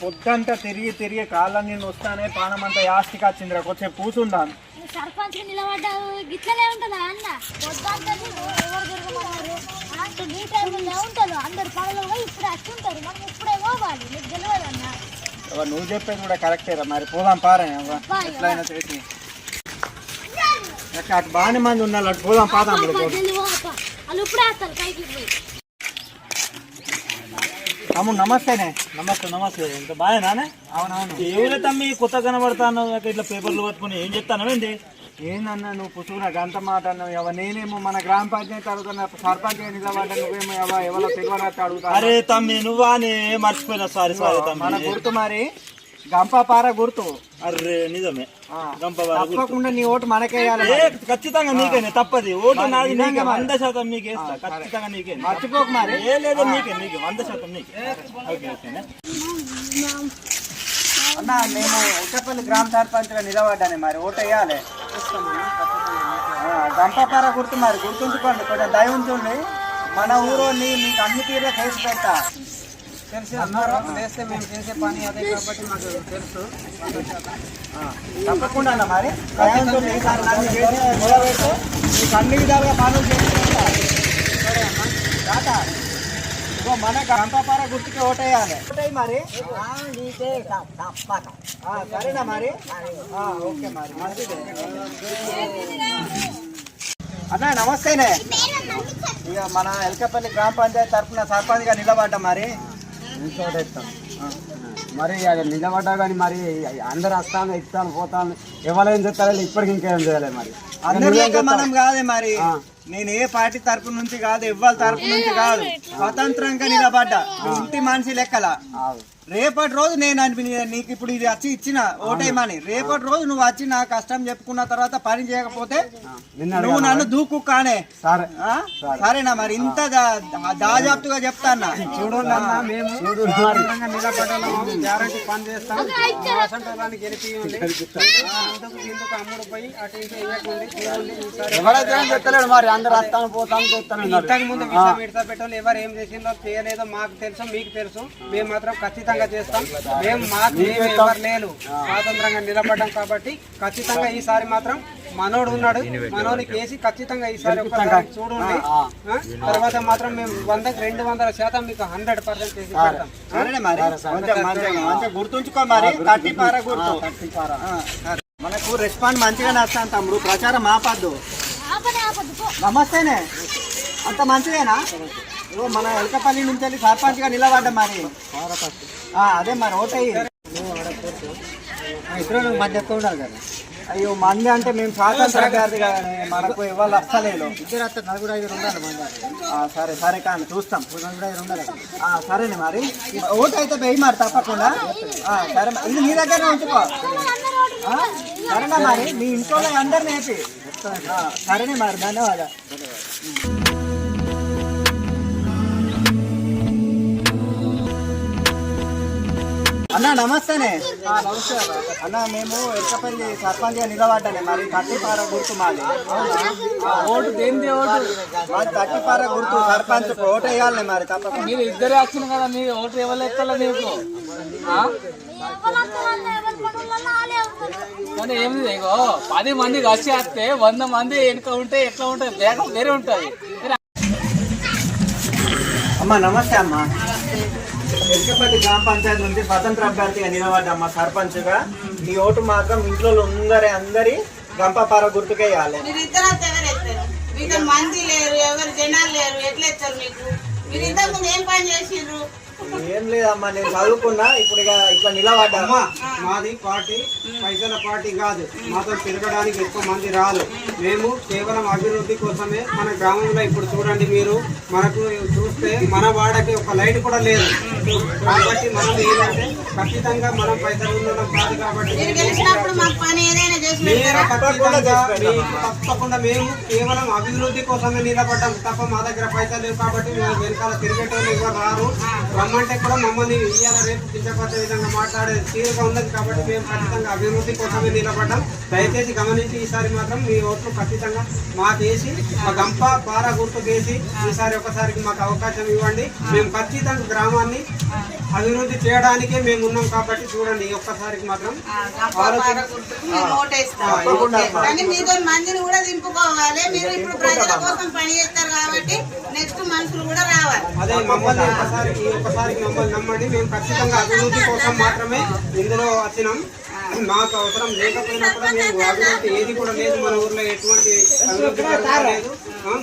పొద్దంతా తిరిగి తిరిగి కాళ్ళని వస్తానే పానమంతా యాస్తికి వచ్చిందిరా. కొంచెం కూర్చుందాం. సర్పంచ్ నిలబడ్డావు గిట్లనే ఉంటుందా అన్న? పొద్దుంతా ఎవరు తిరగమన్నారు అంటే మీ టైంలో ఉంటారు. అందరు పనులు పోయి ఇప్పుడు మనం పోవాలి. నీకు నువ్వు చెప్పేది కూడా కరెక్టేరా మరి పోదాం పారే. ఎట్లయినా చేసి. అటు బాగానే మంది ఉన్నారు. అటు పోదాం పాదాం. వాళ్ళు ఇప్పుడే వస్తారు. పైకి పోయి. తమ్ముడు నమస్తేనే. నమస్తే నమస్తే. ఇంకా బాగానే అవునవును. ఎవరే తమ్మి కొత్త కనబడతాను ఇట్లా పేపర్లు పట్టుకుని ఏం చెప్తాను ఏంటి? ఏందన్నా నువ్వు పుసుకున్న గంట మాట అన్నావు ఎవ నేనేమో మన గ్రామ పంచాయతీ అడుగుతున్నా సర్పంచ్ నిలబడ్డా నువ్వేమో ఎవ ఎవరో తెలియనట్టు అడుగుతా అరే తమ్మి నువ్వానే మర్చిపోయినా. సారీ సారీ మన తమ్మి. గుర్తు మరి గంపపార గుర్తు. అర్రే నిజమే. గుర్తు. తప్పకుండా నీ ఓటు మనకేయాలి ఖచ్చితంగా నీకేనే తప్పది. ఓటు నాది నీకే వంద శాతం నీకే ఖచ్చితంగా నీకే మర్చిపోకు మరి. ఏ లేదు నీకే నీకే వంద శాతం నీకే ఓకే ఓకేనే? అన్న నేను ఉచ్చపల్లి గ్రామ సర్పంచ్గా నిలబడ్డాను మరి. ఓటు వేయాలి. గంపపార గుర్తు మరి. గుర్తుంచుకోండి కొంచెం దయ ఉంచండి. మన ఊరోని మీకు అన్ని తీరుగా చేసి పెడతా. చేస్తే మేము చేసే పని అదే కాబట్టి మాకు తెలుసు. తప్పకుండా అన్న మరి. మీకు అన్ని విధాలుగా పనులు చేసి మన గంపపార గుర్తుకి ఓటేయాలి. ఓటేయి మరి. ఆ, సరేనా మరి? ఓకే మరి. మంచిదే. అన్న నమస్తేనే. ఇక మన ఎల్కపల్లి గ్రామ పంచాయతీ తరఫున సర్పంచ్గా నిలబడ్డా మరి. మరి అది నిలబడ్డా కానీ మరి అందరు వస్తాను ఇస్తాను పోతాను ఎవరేం చెప్తారో ఇప్పటికి ఇంకేం చేయాలి మరి. మనం కాదే మరి. నేను ఏ పార్టీ తరపు నుంచి కాదు ఎవ్వరి తరపు నుంచి కాదు. స్వతంత్రంగా నిలబడ్డా. ఇంటి మనిషి లెక్కల. రేపటి రోజు నేను అనిపి నీకు ఇప్పుడు ఇది వచ్చి ఇచ్చిన ఓటేమని రేపటి రోజు నువ్వు వచ్చి నా కష్టం చెప్పుకున్న తర్వాత పని చేయకపోతే నిన్న నువ్వు నన్ను దూకు కానే? సరేనా మరి? ఇంత దా- దాజాప్తుగా చెప్తాన్నా చూడండి అన్న మేము చూడు మరి గ్యారంటీ పని చేస్తాం ఎవరైతే ఏం చెప్తలేడు మరి? అందరు వస్తాను పోతాను చెప్తాను ఇంతకు ముందు విషయం విడత పెట్టాలి ఎవరు ఏం చేసిందో చేయలేదో మాకు తెలుసు మీకు తెలుసు. మేము మాత్రం ఖచ్చితంగా చేస్తాం. మేము మాకు మేము ఎవరు లేరు స్వాతంత్రంగా నిలబడ్డాం కాబట్టి ఖచ్చితంగా ఈసారి మాత్రం మనోడు ఉన్నాడు. మనోడికి వేసి ఖచ్చితంగా ఈసారి ఒక్కసారి చూడండి? తర్వాత మాత్రం మేము వందకి రెండు వందల శాతం మీకు హండ్రెడ్ పర్సెంట్ చేసి పెడతాం. గుర్తుంచుకో మరి. కట్టి పార గుర్తు. ఆ, సరే. మనకు రెస్పాండ్ మంచిగా నచ్చాను తమ్ముడు. ప్రచారం ఆపద్దు. నమస్తేనే. అంత మంచిదేనా? మన ఎలకపల్లి నుంచి వెళ్ళి సర్పంచ్గా నిలబడ్డా మరి. అదే మరి ఓటయ్యి. ఇద్దరు మధ్య ఉండాలి కదా. అయ్యో మంది అంటే మేము స్వాతంత్ర అభ్యర్థి కానీ మనకు ఇవాళ అస్సలేదు ఇద్దరు అత్త నలుగురు ఐదు ఉండాలి మంది సరే సరే కానీ చూస్తాం. నలుగురు ఐదు ఉండాలి. సరేనే మరి. ఓటు అయితే వెయ్యి మరి తప్పకుండా. సరే ఇది నీ దగ్గర ఉంచుకో. సరేనా మరి? మీ ఇంట్లో అందరిని వేసి సరేనే మరి. ధన్యవాదాలు. అన్న నమస్తేనే. అన్న. మేము ఎక్కపల్లి సర్పంచ్గా నిలబడ్డానే. మరి కట్టిపార గుర్తు మాది. ఆ, ఓటు దేనిది ఓటు? మాది కట్టిపార గుర్తు. సర్పంచ్ ఓటు వేయాలి మరి తప్పకుండా మీరు ఇద్దరే వచ్చిన కదా నీ ఓటు నీకు వాళ్ళే ఉంటారు కానీ ఏమి ఇగో? పది మంది కలిసి వస్తే వంద మంది వెనుక ఉంటే ఎట్లా ఉంటుంది? వేగం వేరే ఉంటుంది. అమ్మా నమస్తే అమ్మా. ఎక్కపల్లి గ్రామ పంచాయతీ నుంచి స్వతంత్ర అభ్యర్థిగా నిలబడ్డమ్మ సర్పంచ్గా మీ ఓటు మాత్రం ఇంట్లో అందరి అందరి గంపపార గుర్తుకేయాలి మీరు ఇద్దరు మంది లేరు ఎవరు జనాలు లేరు ఎట్లా ఎత్తారు మీకు? మీరు ఇంతకు ముందు ఏం పని చేసిండ్రు? ఏం లేదమ్మా నేను చదువుకున్నా ఇప్పుడు ఇక ఇట్లా నిలబడ్డా అమ్మా మాది పార్టీ పైసల పార్టీ కాదు. మాతో తిరగడానికి ఎక్కువ మంది రాదు మేము కేవలం అభివృద్ధి కోసమే మన గ్రామంలో ఇప్పుడు చూడండి మీరు. మనకు చూస్తే మన వాడకి ఒక లైట్ కూడా లేదు. కాబట్టి మనం ఏంటంటే ఖచ్చితంగా మనం పైసలు ఉండడం కాదు కాబట్టి తప్పకుండా మేము కేవలం అభివృద్ధి కోసమే నిలబడ్డాం. తప్ప మా దగ్గర పైసలు లేవు కాబట్టి మేము వెనకాల తిరిగేటోళ్ళు ఎవరు రారు. రమ్మంటే కూడా మమ్మల్ని ఇవాళ రేపు కించపరిచే విధంగా మాట్లాడే తీరుగా ఉన్నది కాబట్టి మేము ఖచ్చితంగా అభివృద్ధి కోసమే నిలబడ్డాం. దయచేసి గమనించి ఈసారి మాత్రం మీ ఓట్లు ఖచ్చితంగా మాకేసి మా గంప పార గుర్తుకేసి ఈసారి ఒకసారికి మాకు అవకాశం ఇవ్వండి. మేము ఖచ్చితంగా గ్రామాన్ని అభివృద్ధి చేయడానికే మేము ఉన్నాం కాబట్టి చూడండి ఒక్కసారికి మాత్రం కానీ మీతో మందిని కూడా దింపుకోవాలి. మీరు ఇప్పుడు ప్రజల కోసం పని చేస్తారు కాబట్టి నెక్స్ట్ మనుషులు కూడా రావాలి. అదే మమ్మల్ని ఒకసారి ఈ మమ్మల్ని నమ్మండి. మేము ఖచ్చితంగా అభివృద్ధి కోసం మాత్రమే ఇందులో వచ్చినాం. మాకు అవసరం లేకపోయినా కూడా మేము అభివృద్ధి ఏది కూడా లేదు. మన ఊర్లో ఎటువంటి అభివృద్ధి లేదు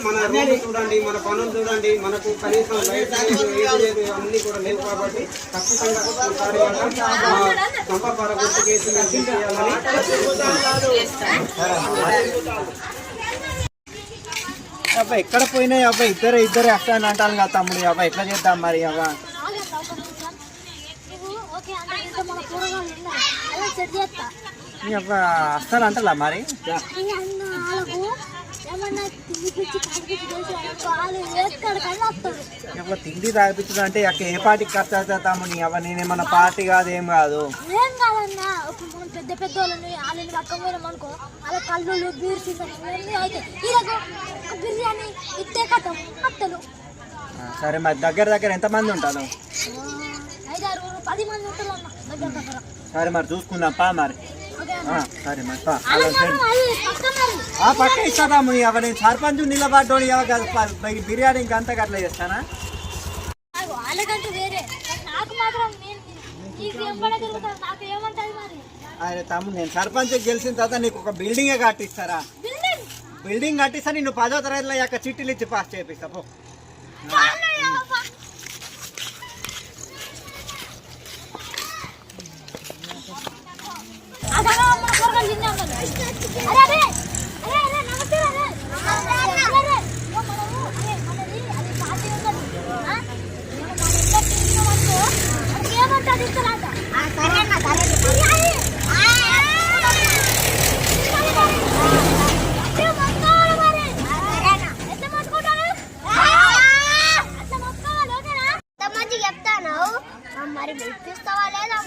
మన రోడ్లు చూడండి మన పనులు చూడండి మనకు కనీసం లైట్ ఏది లేదు అన్ని కూడా లేవు కాబట్టి ఖచ్చితంగా ఒకసారి గుర్తు కేసు అబ్బాయి అబ్బా ఎక్కడ పోయినాయి అబ్బా? ఇద్దరు ఇద్దరు వస్తాను అంటాను కదా తమ్ముడు. అబ్బాయి ఎట్లా చేద్దాం మరి అబ్బా ఆగండి ఒక నిమిషం. నువ్వు ఓకే అంటే ఇంత మన కూరగాయలు ఉన్నాయి అలా సెట్ చేస్తా నీ అబ్బా వస్తాను అంటలా మరి? తిండి తాగిపించడం అంటే అక్క ఏ పార్టీకి ఖర్చు తమ్ముడు నీ అబ్బా నేనేమన్నా పార్టీ కాదు ఏం కాదు? ఏం కాదన్నా ఇప్పుడు మనం పెద్ద పెద్ద వాళ్ళని వాళ్ళని పక్కన అనుకో అలా కళ్ళు అయితే బిర్యానీ ఇట్టే కట్టం అత్తలు. సరే మరి దగ్గర దగ్గర ఎంతమంది ఉంటాను ఐదారు పది మంది ఉంటారు అన్న. దగ్గర దగ్గర. సరే మరి చూసుకుందాం పా మరి. సరే మరి పా. ఆ పక్క ఇస్తాదాము అవ నేను సర్పంచ్ నిలబడ్డోని బిర్యానీ ఇంకంతా అట్లా చేస్తానా? వాళ్ళకంటే వేరే. నాకు మాత్రం నేను అరే తమ్ముడు నేను సర్పంచ్ గెలిచిన తర్వాత నీకు ఒక బిల్డింగే కట్టిస్తారా? బిల్డింగ్? బిల్డింగ్ కట్టిస్తా నిన్ను పదో తరగతిలో యొక్క చిట్టీలు ఇచ్చి పాస్ చేపిస్తా పో అదే మన కూరగాయలు తిన్నాం కదా. అరే అరే అరే అరే నమస్తే అరే అరే అరే ఇగో మనము అరే మనది అది పార్టీ ఉన్నది ఆ? ఇగో మన ఇంట్లో తిన్నాం అనుకో మనకి ఏమంటది ఇస్తారంట సరే అన్న సరే బిర్యానీ చెప్తాను మరి ఇప్పిస్తావా లేదా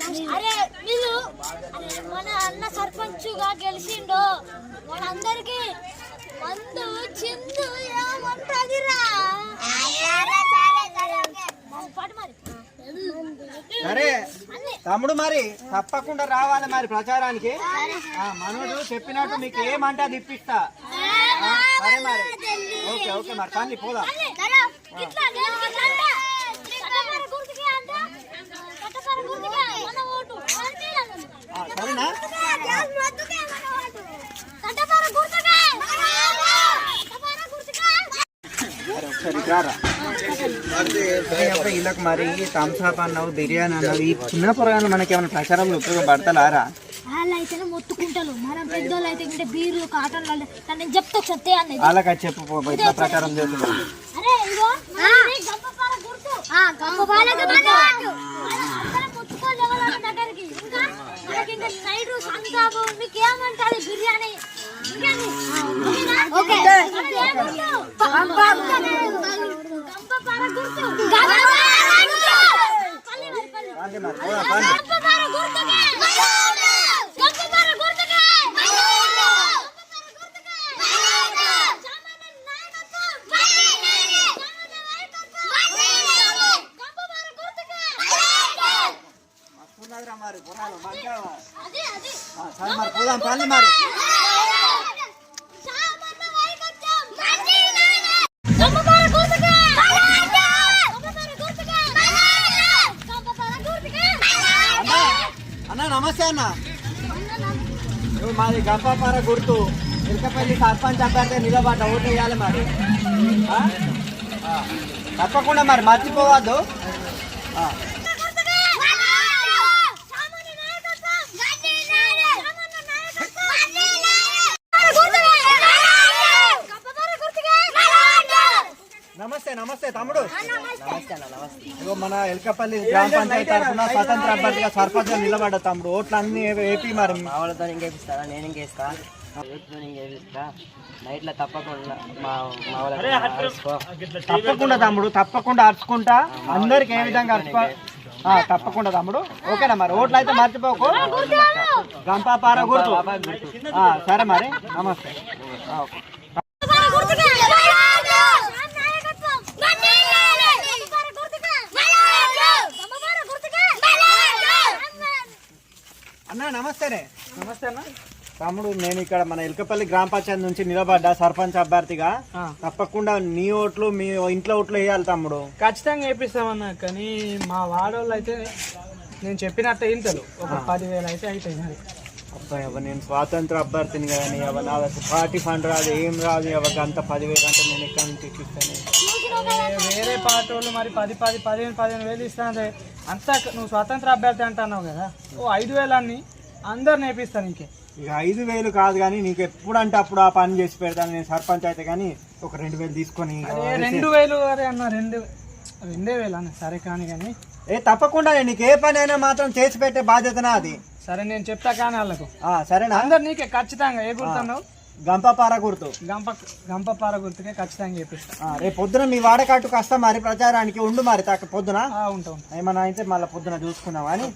మరి అరే వీళ్ళు అరే మన అన్న సర్పంచ్గా గెలిచిండో మనందరికి మందు చిందు ఏమంటదిరా? పాటు మరి సరే అన్ని. తమ్ముడు మరి తప్పకుండా రావాలి మరి ప్రచారానికి. మనోడు చెప్పినట్టు నీకు ఏమంటే ఆ, సరే మరి. ఓకే ఓకే మరి కానీ పోదాం. ఇట్లా నేను ఇట్లా అంటా. కట్టపార గుర్తుకే అంటా. కట్టపార గుర్తుకే మన ఓటు. అంతే అన్నది. ఆ, సరేనా కట్టపార గుర్తుకే. కట్టపార గుర్తుకే. వీళ్ళకి మరి థమ్స్అప్ అన్నావు బిర్యానీ అన్నావు ఈ చిన్న పొరగాను మనకి ఏమైనా ప్రచారంలో ఉపయోగపడతలారా? వాళ్ళు అయితేనే మొత్తుకుంటారు. మనం పెద్దోళ్ళు అయితే ఇంటే బీర్లు కాటన్లు అంటే నేను చెప్తా ఒకసారి తే అన్నది. వాళ్ళకి అది చెప్పు పో, ఇట్లా ప్రచారం అరే ఇగో గుర్తు. మరి పల్లి రాండి మరి పోదాం, రాండి. గంపపార గుర్తుకే గంపపార గుర్తుకే ఉన్నదిరా మరి పొరాలు మంచిగా అది అది ఆ, సరే మరి పోదాం పని మరి గంపపార గుర్తుకే గంపపార గుర్తుకే గంపపార గుర్తుకే అన్న నమస్తే అన్న మాది గంపాపార గుర్తు. ఇకపల్లి సర్పంచ్ అభ్యర్థి నిలబడ్డ ఓటు వేయాలి మరి. తప్పకుండా మరి మర్చిపోవద్దు. నమస్తే నమస్తే. తమ్ముడు ఇగో మన ఎల్కపల్లి గ్రామ పంచాయతీ తరఫున స్వతంత్ర అభ్యర్థిగా సర్పంచ్ నిలబడ్డ తమ్ముడు. ఓట్లు అన్ని ఏపీ మరి? మా వాళ్ళతో ఇంకేపిస్తారా? నేను ఇంకేస్తా నైట్లో తప్పకుండా తమ్ముడు తప్పకుండా అరుచుకుంటా. అందరికి ఏ విధంగా అరుచుకో ఆ, తప్పకుండా తమ్ముడు. ఓకేనా మరి? ఓట్లు అయితే మర్చిపోకు. గంపాపార గుర్తు ఆ, సరే మరి. నమస్తే. ఓకే. నమస్తేనే. నమస్తే అన్న తమ్ముడు నేను ఇక్కడ మన ఎలకపల్లి గ్రామ పంచాయతీ నుంచి నిలబడ్డా సర్పంచ్ అభ్యర్థిగా. తప్పకుండా నీ ఓట్లు మీ ఇంట్లో ఓట్లు వేయాలి తమ్ముడు. ఖచ్చితంగా వేపిస్తామన్నా కానీ మా వాడోళ్ళు అయితే నేను చెప్పినట్టు ఇంతలు ఒక పదివేలు అయితే మరి. అబ్బాయి అవ్వ నేను స్వాతంత్ర అభ్యర్థిని కానీ అవ నా దగ్గర పార్టీ ఫండ్ రాదు ఏం రాదు అవ్వ అంత పదివేలు అంటే నేను ఎక్కడి నుంచి ఇప్పిస్తాను? ఏ- వేరే పార్టీ వాళ్ళు మరి పది పది పదిహేను పదిహేను వేలు ఇస్తానంటే అంతా నువ్వు స్వతంత్ర అభ్యర్థి అంటున్నావు కదా. ఓ ఐదు వేలన్నీ అందరు నేపిస్తాను ఇంకే. ఇక ఐదు వేలు కాదు కానీ నీకు ఎప్పుడు అంటే అప్పుడు ఆ పని చేసి పెడతాను నేను సర్పంచ్ అయితే కానీ ఒక రెండు వేలు తీసుకొని రెండు వేలు అరే అన్న రెండు రెండే వేలు అన్న సరే కానీ కానీ. ఏ తప్పకుండా నీకు ఏ పని అయినా మాత్రం చేసి పెట్టే బాధ్యత నాది సరే నేను చెప్తా కానీ వాళ్ళకు. ఆ, సరేనా? అందరు నీకే ఖచ్చితంగా ఏ గుర్తున్నావు గంపపార గుర్తు. గంప గంప పార గుర్తుకే ఖచ్చితంగా చేపిస్తా ఆ, రేపు పొద్దున మీ వాడకట్టుకు వస్తా మరి ప్రచారానికి ఉండు మరి తక్క పొద్దున. ఉంటా ఏమన్నా అయితే మళ్ళీ పొద్దున చూసుకుందాం అని.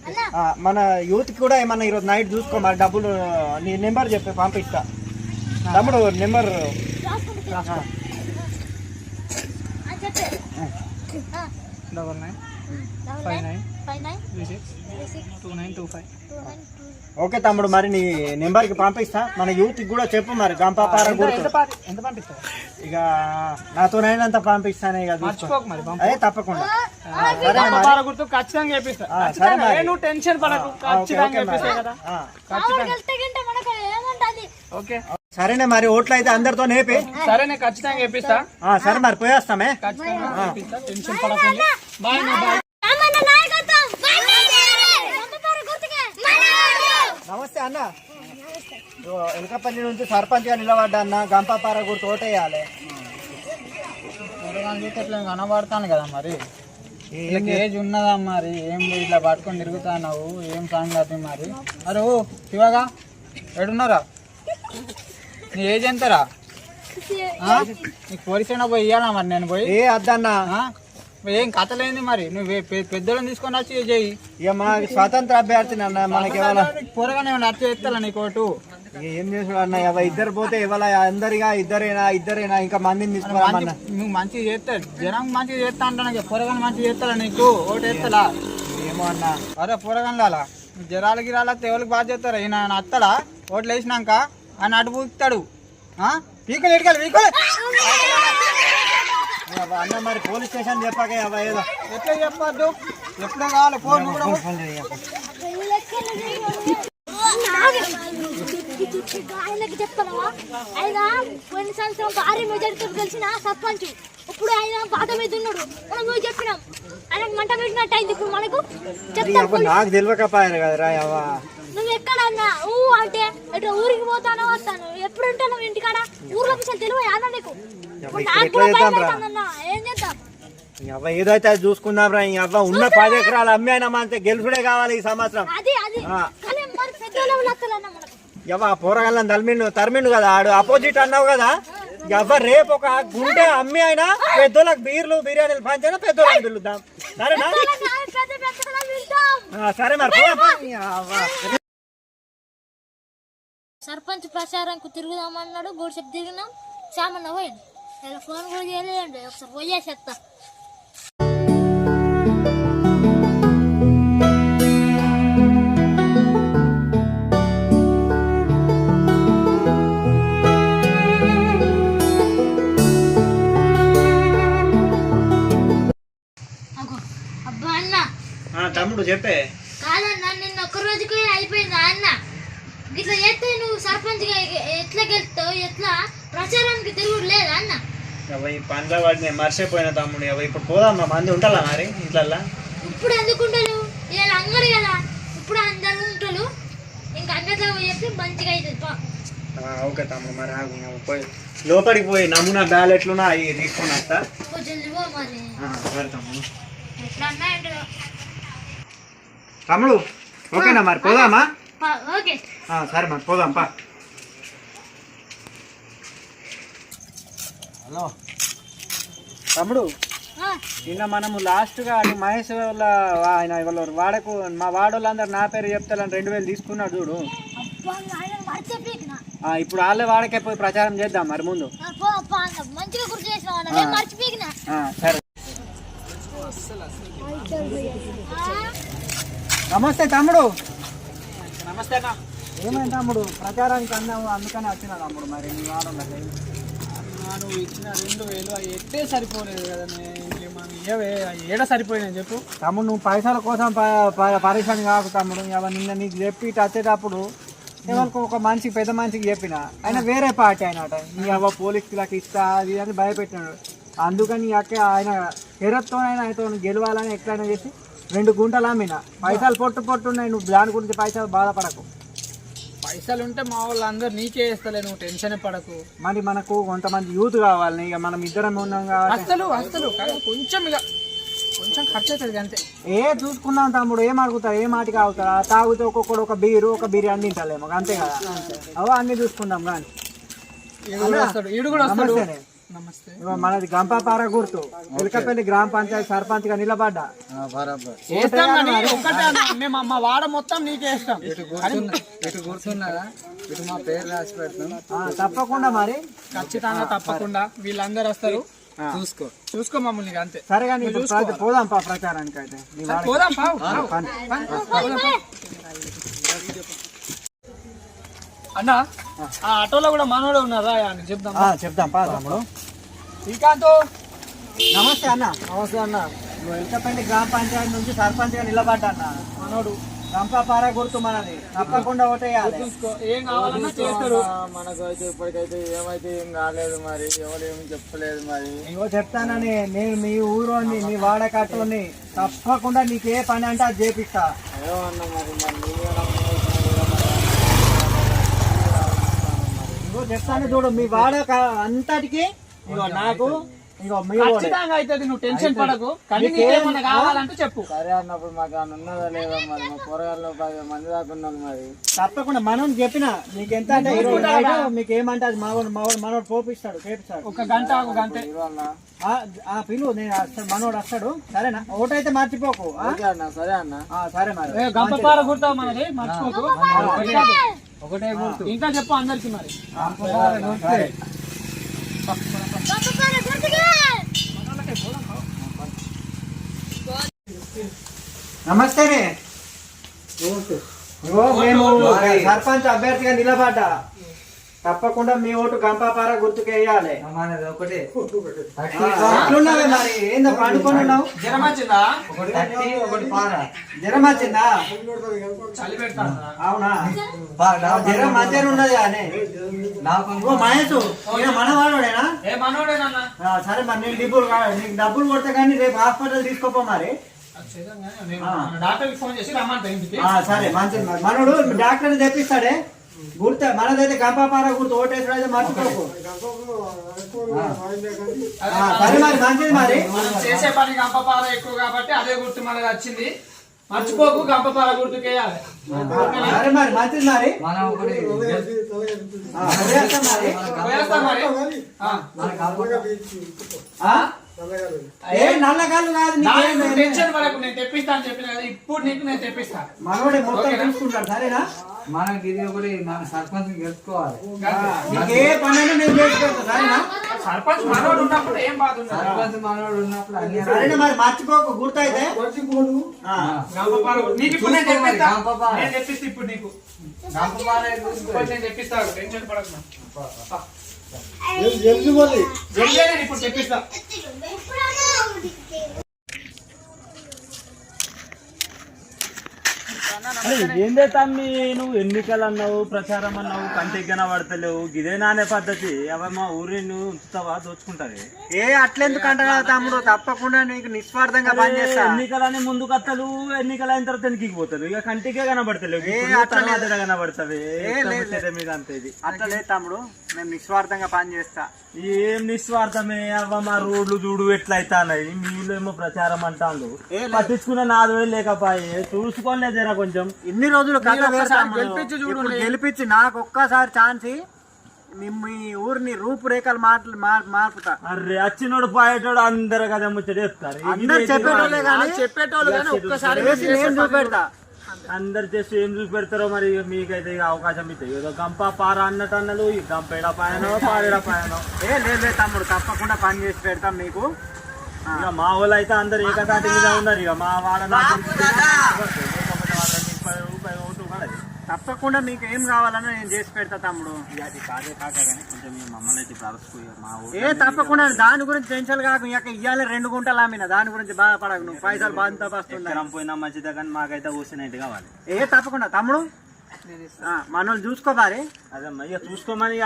మన యూత్కి కూడా ఏమన్నా ఈరోజు నైట్ చూసుకో మరి డబ్బులు నీ నెంబర్ చెప్పి పంపిస్తా. తమ్ముడు number. Double nine. Five nine. Three six. Two nine two five. Okay తమ్ముడు మరి నీ నెంబర్కి పంపిస్తా. మన యూత్కి కూడా చెప్పు మరి గంపాపార ఎంత గుర్తు. పా- ఎంత పంపిస్తావు? ఇక నాతోనైనంత పంపిస్తానే. అదే తప్పకుండా. గుర్తు ఖచ్చితంగా నువ్వు టెన్షన్ పడకు. ఖచ్చితంగా ఓకే సరేనే మరి ఓట్లు అయితే అందరితో నేపి. సరే నేను ఖచ్చితంగా చేపిస్తా ఆ, సరే మరి పోయేస్తామే. ఖచ్చితంగా టెన్షన్ పడకండి. బాయ్ నా బాయ్ రామన్న నాయకత్వం గంపపార గుర్తుకే నమస్తే అన్న. ఎలకపల్లి నుంచి సర్పంచ్గా నిలబడ్డా అన్న. గంపాపార గుర్తు ఓటేయాలి. కనబడతాను కదా మరి? ఏజ్ ఉన్నదా మరి? ఏం లేదు, ఇట్లా పట్టుకొని తిరుగుతున్నావు. ఏం సంగతి మరి? అరే ఓ శివగా ఎడున్నారా? నీ ఏజ్ ఎంతరా? నీకు పోలీసులో పోయి ఇయ్యాలా మరి నేను పోయి? ఏ అద్దన్నా? ఏం కథలేంది మరి? నువ్వు పె- పెద్దోళ్ళని తీసుకొని వచ్చి చెయ్యి? ఇక మా స్వాతంత్ర అభ్యర్థి అన్న మనకి పూరగానే అర్థం చేస్తా నీ కోటు ఇక ఏం చేసుడు అన్న ఇద్దరు పోతే ఇవాళ అందరిగా ఇద్దరేనా ఇద్దరేనా? ఇంకా మందిని తీసుకురామన్న. నువ్వు మంచిగా చేస్తాడు జనం మంచిగా చేస్తా అంటాను? పొరగాని మంచిగా చేస్తాడా నీకు? ఓటు వేస్తాడా ఏమో అన్న. అరే పొరగండాలా జరాల గిరాల ఎవరికి బాధ చేస్తారా? ఈయన ఆయన అత్తడా ఓట్లు వేసినాక ఆయన అటు పూస్తాడు పీకలు ఎడకాలి పీకలు! అన్న మరి పోలీస్ స్టేషన్ చెప్పాక ఏదో. ఎట్లా చెప్పొద్దు? ఎప్పుడో కావాలి? ఫోన్ కూడా ఆయనకి ఆయన పోయిన సంవత్సరం భారీ మెజార్టీతో గెలిచిన సర్పంచ్. ఇప్పుడు ఆయన బాధ మీద ఉన్నాడు. మనం పోయి చెప్పినాం. ఆయనకు మంట పెట్టినట్టు అయింది ఇప్పుడు మనకు. చెప్తాను నాకు తెలియకపోయారు కదరా నువ్వు ఎక్కడ అన్నా ఊ అంటే ఊరికి పోతానో వస్తాను. ఎప్పుడు ఉంటాను ఇంటికాడ? ఊర్లో తెలివ యాదా నీకు? అవ్వ ఏదైతే అది చూసుకుందాం రా ఈ అవ్వ ఉన్న పది ఎకరాలు అమ్మి అయినా అంతే గెలుపుడే కావాలి ఈ సంవత్సరం. అది ఆ. ఎవ పోరగాళ్ళని తరిమిండు తరిమిండు కదా ఆడు అపోజిట్ అన్నావు కదా? ఎవ రేపు ఒక గుండె అమ్మి అయినా పెద్దోళ్ళకి బీర్లు బిర్యానీలు పంచైనా పెద్దోళ్ళని పిలుద్దాం. సరేనా? సరే మరి. సర్పంచ్ ప్రచారంకు తిరుగుదామన్నాడు గూడిసెప్ తిరిగినాం. చామన్న పోయింది ఇలా ఫోన్ కూడా చేయలేదండి ఒకసారి ఆ, తమ్ముడు చెప్పే. కాదన్న నిన్న ఒక్క రోజుకి అయిపోయిందా అన్న? ఇట్లా చేస్తే నువ్వు సర్పంచ్ ఎట్లా గెలుస్తావు ఎట్లా? ప్రచారానికి తిరుగుడు లేదా అన్న? అవి పనిలో వాడిని మర్చిపోయిన తమ్ముడు. అవి ఇప్పుడు పోదామా మంది ఉంటాలా మరి ఇంట్లల్లా? ఇప్పుడు ఎందుకు ఉండరు? ఇలా అందరు కదా. ఇప్పుడు అందరు ఉంటారు. ఇంకా అందరితో చెప్పి మంచిగా అవుతుంది పా. ఓకే తమ్ముడు మరి ఆగు పోయి. లోపలికి పోయి నమూనా బ్యాలెట్లున్నా అవి తీసుకుని వస్తా. సరే తమ్ముడు. తమ్ముడు ఓకేనా మరి? పోదామా? ఓకే. సరే మరి పోదాం పా. హలో. తమ్ముడు నిన్న మనము లాస్ట్గా అటు మహేష్ వాళ్ళ ఆయన వాళ్ళ వాడకు మా వాడోళ్ళందరూ నా పేరు చెప్తారని రెండు వేలు తీసుకున్నాడు చూడు. ఇప్పుడు వాళ్ళే వాడకే పోయి ప్రచారం చేద్దాం మరి ముందు. సరే. నమస్తే తమ్ముడు. నమస్తే అన్న. ఏమైంది తమ్ముడు? ప్రచారానికి అన్నావు అందుకని వచ్చిన తమ్ముడు మరి నీ వాడోళ్ళకి. నువ్వు ఇచ్చిన రెండు వేలు అవి ఎట్టే సరిపోలేదు కదా అవి ఏడ సరిపోయినాయి చెప్పు. తమ్ముడు నువ్వు పైసల కోసం ప- ప- పరేషాన్ కాకు తమ్ముడు. నిన్న నీకు చెప్పి వచ్చేటప్పుడు ఎవరికి ఒక మనిషికి పెద్ద మనిషికి చెప్పిన. ఆయన వేరే పార్టీ అయినట నీ అవ్వ పోలీసులకు ఇస్తా అది అని భయపెట్టినాడు. అందుకని అక్క ఆయన ఎరత్తో ఆయనతో గెలవాలని ఎట్లయినా చేసి రెండు గుంటలు అమ్మిన. పైసలు పొట్టు పొట్టు ఉన్నాయి నువ్వు దాని గురించి పైసలు బాధపడకు. పైసలు ఉంటే మా వాళ్ళు అందరు నీకే ఇస్తలే నువ్వు టెన్షన్ పడకు. మరి మనకు కొంతమంది యూత్ కావాలి ఇక మనం ఇద్దరం ఉన్నాం కాబట్టి. అసలు అసలు కానీ కొంచెం ఇక కొంచెం ఖర్చు అవుతుంది అంతే. ఏ చూసుకున్నాం తమ్ముడు ఏం అడుగుతారు ఏ మాటికి అవుతారా తాగితే ఒక్కొక్కడు ఒక బీరు ఒక బిర్యానీ తింటలేము అంతే కదా? అవో అన్ని చూసుకుందాం కానీ. ఈడు కూడా వస్తాడు ఈడు కూడా వస్తాడు. నమస్తేనే. నమస్తే. మనది గంపాపార గుర్తు ఎలకపల్లి గ్రామ పంచాయతీ సర్పంచ్గా నిలబడ్డా మేము మా వాడ మొత్తం నీకే ఇస్తాం. ఇటు కూర్చున్నారా? ఇటు మా పేరు రాసి పెడతాం. ఆ, తప్పకుండా మరి. ఖచ్చితంగా తప్పకుండా వీళ్ళందరూ వస్తారు. చూసుకో. చూసుకో మమ్మల్ని అంతే. సరే కానీ పోదాం పా ప్రచారానికి అయితే. పోదాం. అన్న ఆ. ఆటోలో కూడా మనోడే ఉన్నారా? అని చెప్దాం ఆ, చెప్దాం పా తమ్ముడు. శ్రీకాంత్! నమస్తే అన్న. నమస్తే అన్న. నువ్వు ఎలకపల్లి గ్రామ పంచాయతీ నుంచి సర్పంచ్గా నిలబడ్డా అన్న. మనోడు గంపాపార గుర్తు మనది తప్పకుండా ఓటేయాలి. మనకు అయితే ఇప్పటికైతే ఏమైతే ఏం కాలేదు మరి. ఎవరు ఏమి చెప్పలేదు మరి. ఇగో చెప్తానని నేను మీ ఊరోని మీ వాడకట్టుని తప్పకుండా నీకు ఏ పని అంటే అది చేపిస్తా. ఏమన్నా మరి ఇగో చెప్తాను చూడు మీ వాడ అంతటికి ఇగో నాకు ఇగో మీ. ఖచ్చితంగా అవుతుంది నువ్వు టెన్షన్ పడకు. కానీ నీకేమన్నా కావాలంటే చెప్పు. సరే అన్నప్పుడు మాకు ఉన్నదా లేదా మరి? మా కూరగాయలు పది మంది దాకా ఉన్నాం మరి. తప్పకుండా మనం చెప్పిన మీకు ఎంత అంటే మీకు ఏమంటే అది మావాడు మావాడు మనోడు పోపిస్తాడు చేపిస్తాడు ఒక గంట ఒక గంట. ఆ, ఆ పిలువు నేను వస్తాను మనోడు వస్తాడు. సరేనా? ఓటైతే మర్చిపోకు అన్న సరే అన్న. ఆ, సరే మరి. ఏ, గంపపార గుర్తా మనది మర్చిపోకు. ఒకటే గుర్తు. ఇంకా చెప్పు అందరికి మరి. నమస్తే మేము సర్పంచ్ అభ్యర్థిగా నిలబడ్డా. తప్పకుండా మీ ఓటు గంపాపార గుర్తుకేయాలి. మనది ఒకటే. ఎట్లున్నావే మరి. ఏందో పండుకొని ఉన్నావు జ్వరం వచ్చిందా ఒకటి పార. జ్వరం వచ్చిందా చలి పెడతాను అవునా జ్వరం మంచిగా ఉన్నది అని ఓ మహేష్ మనవాడేనా? సరే మరి నేను డబ్బులు నీకు డబ్బులు కొడితే కానీ రేపు హాస్పిటల్ తీసుకోపో మరి. డాక్టర్కి ఫోన్ చేసి రమ్మంటా ఇంటికి? ఆ, సరే మంచిది మరి. మనోడు డాక్టర్ తెప్పిస్తాడే. గుర్తు మనదైతే గంపాపార గుర్తు ఓటేసాడు అయితే మర్చిపోకు సరే మరి మంచిది మరి. మనం చేసే పని గంపపార ఎక్కువ కాబట్టి అదే గుర్తు మనది వచ్చింది మర్చిపోకు గంపపార గుర్తుకేయాలి సరే మరి మంచిది మరి. మనం ఒకటి ఆ, వదిలేస్తాం మరి. పోయేస్తా మరి. ఆ. ఆ? ఏ నల్లగాళ్ళు కాదు దానికి టెన్షన్ పడకు నేను తెప్పిస్తా అని చెప్పిన కదా ఇప్పుడు నీకు నేను తెప్పిస్తా. మనోడే మొత్తం చూసుకుంటాడు సరేనా? మనకి ఇది ఒకటి మన సర్పంచ్ గెలుచుకోవాలి నీకు సర్పంచ్ మనోడు ఉన్నప్పుడు ఏం బాధ సర్పంచ్ మనోడు ఉన్నప్పుడు అన్ని మరి మర్చిపోకు గుర్తయితే. నీకు ఇప్పుడు నేను చూసుకో మరి, తెప్పిస్తా గంపపార. నేను తెప్పిస్తా ఇప్పుడు నీకు గంపపార చూసుకో. ఇప్పుడు నేను తెప్పిస్తా టెన్షన్ పడకు జల్దీ నేను ఇప్పుడు తెప్పిస్తా ఏందే తమ్మి? నువ్వు ఎన్నికలు అన్నావు ప్రచారం అన్నావు కంటికి కనబడతలేవు ఇదే నానే పద్ధతి. అవ మా ఊరి నువ్వు ఉంచుతావా దోచుకుంటావి ఏ అట్లెందుకు అంటారా తమ్ముడు? తప్పకుండా నీకు నిస్వార్థంగా పనిచేస్తా ఎన్నికలని ముందు కత్తలు ఎన్నికలు అయిన తర్వాత వెనక్కి పోతారు? ఇక కంటికే కనబడతలేవు. తర్వాత కనబడతావి. మీద అంతే ఇది? అట్లా తమ్ముడు. మేము నిస్వార్థంగా పనిచేస్తా ఏం నిస్వార్థమే? అవ్వ మా రోడ్లు చూడు ఎట్లయితాయి మీరేమో ప్రచారం అంటాను ఏ లేదు. పట్టించుకునే నాదు వేలు లేకపోయే. చూసుకోలేదు కొంచెం. ఇన్ని రోజులు. గెలిపించి. ఇప్పుడు గెలిపించి నాకు ఒక్కసారి ఛాన్స్ మీ ఊరిని రూపురేఖలు మాటలు మార్- మార్పుతా అరే వచ్చినోడు పోయేటోడు అందరు కదా ముచ్చట చెప్తారు. అందరు చెప్పేటోళ్ళే కానీ చెప్పేటోళ్ళు కానీ ఒక్కసారి చేసి నేను చూపెడతా. అందరు చేసి ఏం చూసి పెడతారో మరి మీకైతే ఇక అవకాశం ఇస్తాయి ఏదో గంప పార అన్నట్టు అన్నలు ఈ గంప ఎడపాయనో పారెడపాయనో ఏ లేదు తమ్ముడు తప్పకుండా పని చేసి పెడతాం మీకు. ఇక మా వాళ్ళు అయితే అందరు ఏకతాటి మీద ఉన్నారు. ఇక మా వాడ నాకు లేకపోతే వాళ్ళకి ముప్పై రూపాయలు ఓటు పడదు. తప్పకుండా మీకు ఏం కావాలన్నా నేను చేసి పెడతా తమ్ముడు. అది కాదే కాక కానీ కొంచెం మీ మమ్మల్ని అయితే ఇక మా ఊరు ఏ తప్పకుండా. దాని గురించి టెన్షన్ కాకు. ఇక ఇయ్యాలి రెండు గుంటలు అమ్మిన దాని గురించి బాధపడకు. నువ్వు పైసలు బాధతో వస్తున్నాయి పోయినా మంచిదే కానీ మాకైతే ఊసినట్టు కావాలి. ఏ తప్పకుండా. తమ్ముడు? ఆ, మనోళ్ళు చూసుకోవాలి అదే మరి చూసుకోమని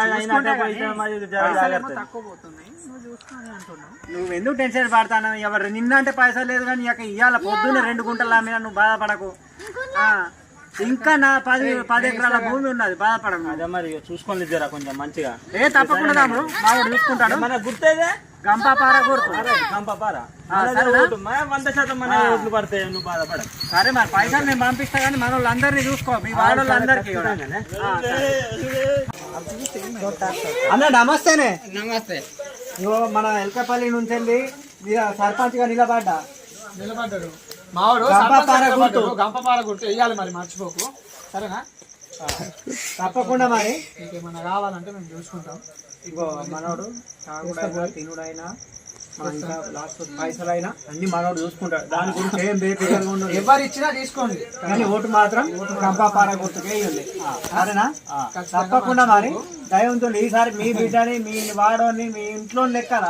నువ్వు చూసుకొని అంటున్నావు. నువ్వు ఎందుకు టెన్షన్ పడతాను? ఎవరు నిన్న అంటే పైసలు లేదు కానీ ఇక ఇవాళ పొద్దున్న రెండు గుంటలు అమ్మినా నువ్వు బాధపడకు. ఆ, ఇంకా నా పది పది ఎకరాల భూమి ఉన్నది బాధపడకు. నువ్వు. అదే మరి చూసుకోండి జర కొంచెం మంచిగా. ఏ తప్పకుండా తమ్ముడు మావాడు చూసుకుంటాడు. మన గుర్తేదే గంపాపార? ఓటు మన వంద శాతం మన ఓట్లు పడతాయి నువ్వు బాధపడ సరే మరి పైసలు నేను పంపిస్తా కానీ మన వాళ్ళందరినీ చూసుకో. మీ వాళ్ళందరికీ. అన్న నమస్తేనే. నమస్తే. ఇగో మన ఎల్కపల్లి నుంచి వెళ్ళి మీరు సర్పంచ్గా నిలబడ్డా? నిలబడ్డాడు. మావాడు గంపపార గుర్తు. గంపపార గుర్తు వేయాలి మరి మర్చిపోకు. సరేనా? తప్పకుండా మరి. నీకేమన్నా కావాలంటే మేము చూసుకుంటాం. ఇగో మనోడు తాగుడైనా తినుడైనా ఇంకా అన్ని మనోడు చూసుకుంటాడు. దాని గురించి ఏం ఎవరు ఇచ్చినా తీసుకోండి. కానీ ఓటు మాత్రం కంపాపార గుర్తుకే ఇవ్వండి సరేనా? తప్పకుండా మరి. దయవంతుడు ఈసారి మీ బిడ్డని మీ వాడోని మీ ఇంట్లో లెక్కల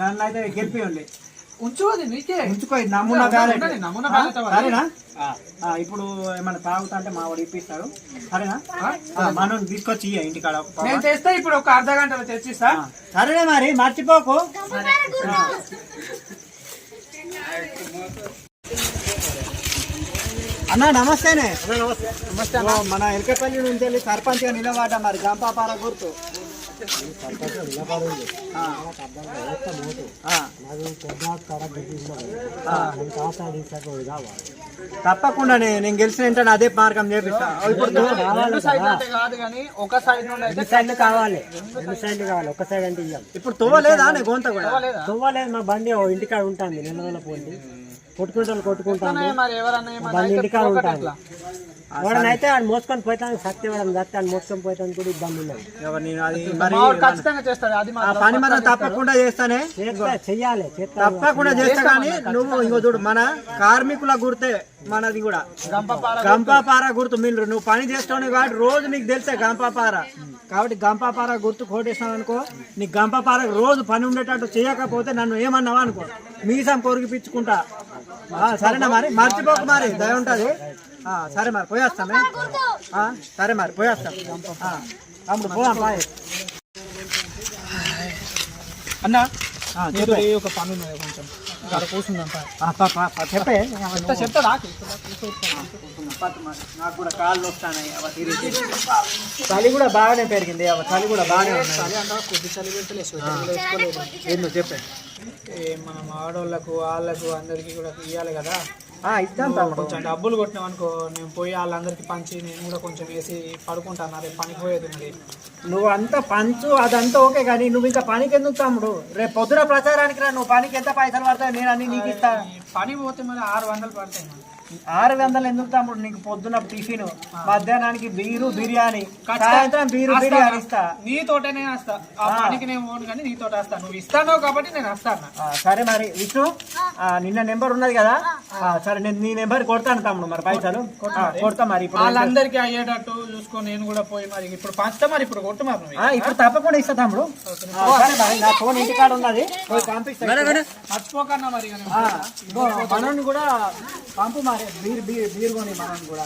నన్ను అయితే గెలిపియండి. ఉంచు అది నీకే ఉంచుకో ఇది నమూనా బ్యాలెట్ ఉండండి, నమూనా బ్యాలెట్ అవ్వాలి. సరేనా? ఆ, ఇప్పుడు ఏమన్నా తాగుతా అంటే మా వాడు ఇప్పిస్తాడు. సరేనా? ఆ, మనం తీసుకొచ్చి ఇయ్య ఇంటికాడ ఒక పావ. నేను చేస్తే ఇప్పుడు ఒక అర్ధ గంటలో తెచ్చిస్తా. సరేనా మరి మర్చిపోకు. అన్న నమస్తేనే. నమస్తే. మన ఎలకపల్లి నుంచి వెళ్ళి సర్పంచ్గా నిలబడ్డా మరి గంపాపార గుర్తు. తప్పకుండా నేను గెలిచిన వెంటనే అదే మార్గం చేపిస్తా. ఇప్పుడు తో- రెండు సైడ్ అంటే కాదు కానీ ఒక సైడ్ అయితే సైడ్లు కావాలి. రెండు సైడ్లు కావాలి. ఒక్క సైడ్ అంటే ఇయ్యం ఇప్పుడు తోవలేదా నే గొంత కూడా? తువ్వలేదు మా బండి ఓ ఇంటికాడ ఉంటుంది నెల నెల పోండి కొట్టుకుంటాను కొట్టుకుంటాను బండి ఇంటికాడ ఉంటాను. వాడనైతే ఆడు మోసుకొని పోతాను శక్తి వాడని చస్తే ఆడు మోసుకొని పోతాను కూడా ఇబ్బంది ఉన్నది ఎవరు నేను అది మరి మావాడు ఖచ్చితంగా చేస్తాడు అది ఆ మాత్రం పని మనం తప్పకుండా చేస్తానే. చేస్తా చెయ్యాలి చేస్తా. తప్పకుండా చేస్తా కానీ నువ్వు ఇంకో చూడు మన కార్మికుల గుర్తే మనది కూడా. గంపపార గంపాపార గుర్తు మీరు నువ్వు పని చేస్తావు కాబట్టి రోజు నీకు తెలిసే గంపాపార. కాబట్టి గంపాపార గుర్తు కోటేసినావు అనుకో నీకు గంపాపార రోజు పని ఉండేటట్టు చేయకపోతే నన్ను ఏమన్నావా అనుకో. మీసం కొరిగిపించుకుంటా ఆ, సరేనా మరి? మర్చిపోకు మరి దయ ఉంటది. సరే మరి పోయేస్తామే ఆ, సరే మరి పోయేస్తాం. తమ్ముడు పోదాం బాయ్ అన్న ఒక పని ఉన్నది కొంచెం. ఇక్కడ కూర్చుందాం పా. ఆ, పా, పా, పా, చెప్పే. చెప్తా చెప్తాడా నాకు కూడా కాళ్ళు వస్తాయి చలి కూడా బాగానే పెరిగింది అవ చలి కూడా బాగానే ఉంది చలి అంతా కొద్ది చలి పెడితే ఏందో చెప్పే. ఏ మనం ఆడోళ్ళకు వాళ్ళకు అందరికి కూడా ఇవ్వాలి కదా. ఆ, ఇస్తాం తమ్ముడు. కొంచెం డబ్బులు కొట్టినాం అనుకో నేను పోయి వాళ్ళందరికి పంచి నేను కూడా కొంచెం వేసి పడుకుంటాను అదే పనికి పోయేది ఉన్నది నువ్వు అంత పంచు అదంతా ఓకే కానీ నువ్వు ఇంకా పనికి ఎందుకు తమ్ముడు? రేపు పొద్దున ప్రచారానికి రా నువ్వు పనికి ఎంత పైసలు పడతాయి నేను అన్ని నీకు ఇస్తా. పని పోతే మరి ఆరు వందలు పడతాయి. ఆరు వందలు ఎందుకు తమ్ముడు? నీకు పొద్దున టిఫిన్ మధ్యాహ్నానికి బీరు బిర్యానీ. సాయంత్రం బీరు బిర్యానీ ఇస్తా. నీతోటనే వస్తా. ఆ పనికి నేను పోను కానీ నీతోట వస్తా. నువ్వు ఇస్తాను కాబట్టి నేను వస్తాను సరే మరి విష్ణు. ఆ, నిన్న నెంబర్ ఉన్నది కదా? సరే నేను నీ నెంబర్ కొడతాను తమ్ముడు మరి పైసలు. కొడతా మరి. ఇప్పుడు వాళ్ళందరికీ అయ్యేటట్టు చూసుకొని నేను కూడా పోయి మరి. ఇప్పుడు పంచుతా మరి ఇప్పుడు కొట్టు మరి ఇప్పుడు తప్పకుండా ఇస్తా తమ్ముడు. ఆ, సరే మరి నా ఫోన్ ఇంటికాడ ఉన్నది. పోయి పంపిస్తా మర్చిపోకన్నా మరి మనోని కూడా పంపు మరి. బీర్ బీర్ బీర్ కొని మనోని కూడా?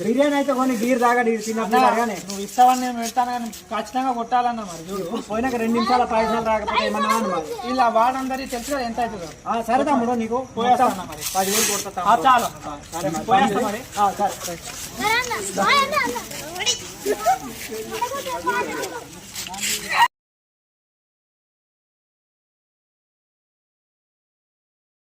బిర్యానీ అయితే కొని బీర్ తాగడి చిన్నప్పుడు కానీ నువ్వు ఇస్తావని నేను పెడతాను కానీ ఖచ్చితంగా కొట్టాలన్నా మరి చూడు పోయినాక రెండు నిమిషాల పైసలు రాకపోతే ఏమన్నా అను మరి ఇలా వాడందరికి తెలుసు కదా ఎంత అవుతుందో ఆ, సరే తమ్ముడు నీకు పోయేస్తాను మరి పదివేలు కొడతా ఆ, తమ్ముడు. చాలు సరే పోయేస్తా మరి ఆ, సరే